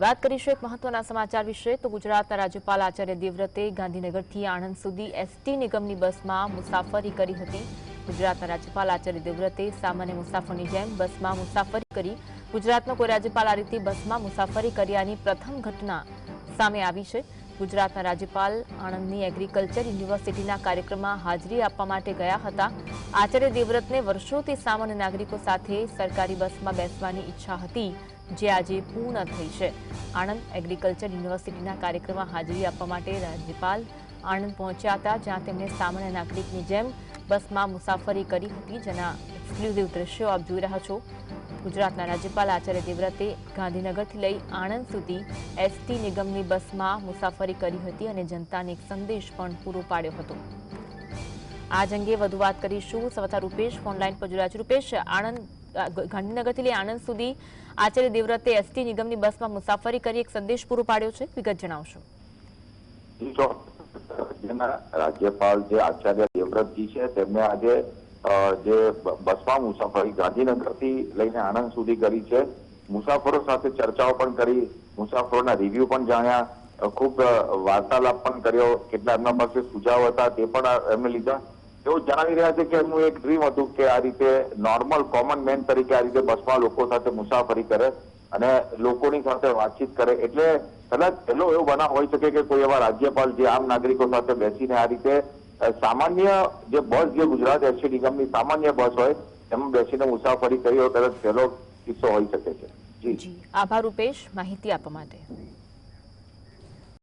વાત કરીશું એક મહત્વના સમાચાર વિશે. તો ગુજરાતના રાજ્યપાલ આચાર્ય દેવવ્રતે ગાંધીનગરથી આણંદ સુધી એસટી નિગમની બસમાં મુસાફરી કરી હતી. ગુજરાતના રાજ્યપાલ આચાર્ય દેવવ્રતે સામાન્ય મુસાફરની જેમ બસમાં મુસાફરી કરી. ગુજરાતનો કોઈ રાજ્યપાલ આ રીતે બસમાં મુસાફરી કર્યાની પ્રથમ ઘટના સામે આવી છે. ગુજરાતના રાજ્યપાલ, આણંદની એગ્રીકલ્ચર યુનિવર્સિટીના કાર્યક્રમમાં હાજરી આપવા માટે ગયા હતા. આચાર્ય દેવવ્રતને વર્ષોથી સામાન્ય નાગરિકો સાથે સરકારી બસમાં બેસવાની ઈચ્છા હતી, જે આજે પૂર્ણ થઈ છે. આણંદ એગ્રીકલ્ચર યુનિવર્સિટીના કાર્યક્રમમાં હાજરી આપવા માટે રાજ્યપાલ આણંદ પહોંચ્યા હતા, જ્યાં તેમણે સામાન્ય નાગરિકની જેમ બસમાં મુસાફરી કરી હતી. જેના એક્સક્લુઝિવ દ્રશ્યો આપ જોઈ રહ્યા છો. ગુજરાતના રાજ્યપાલ આચાર્ય દેવવ્રતે ગાંધીનગરથી લઈ આણંદ સુધી એસટી નિગમની બસમાં મુસાફરી કરી હતી અને જનતાને એક સંદેશ પણ પૂરો પાડ્યો હતો. આજ અંગે વધુ વાત કરીશું. સવતા રૂપેશ ફોનલાઈન પર જોડાયા છે. રૂપેશ, આણંદ ગાંધીનગરથી લઈ આણંદ સુધી આચાર્ય દેવવ્રતે એસટી નિગમની બસમાં મુસાફરી કરી એક સંદેશ પૂરો પાડ્યો છે. વિગત જણાવશો. રાજ્યપાલ જે આચાર્ય દેવવ્રતજી છે, તેમને આજે જે બસમાં મુસાફરી, ગાંધીનગરથી લઈને આણંદ સુધી કરી છે. મુસાફરો સાથે ચર્ચાઓ પણ કરી, મુસાફરોના રિવ્યુ પણ જાણ્યા. ખૂબ વાર્તાલાપ પણ કર્યો, કેટલા એમના પાસે સુઝાવ હતા તે પણ એમને લીધા. તેઓ જણાવી રહ્યા છે કે એમનું એક ડ્રીમ હતું કે આ રીતે નોર્મલ કોમન મેન તરીકે આ રીતે બસમાં લોકો સાથે મુસાફરી કરે અને લોકોની સાથે વાતચીત કરે. એટલે કદાચ પહેલો એવો બનાવ હોઈ શકે કે કોઈ એવા રાજ્યપાલ જે આમ નાગરિકો સાથે બેસીને આ રીતે સામાન્ય જે બસ જે ગુજરાત એસટી નિગમની સામાન્ય બસ હોય, એમાં બેસીને મુસાફરી કરી હોય, કદાચ પહેલો કિસ્સો હોઈ શકે છે. જી. આભાર, રૂપેશ. માહિતી આપવા માટે.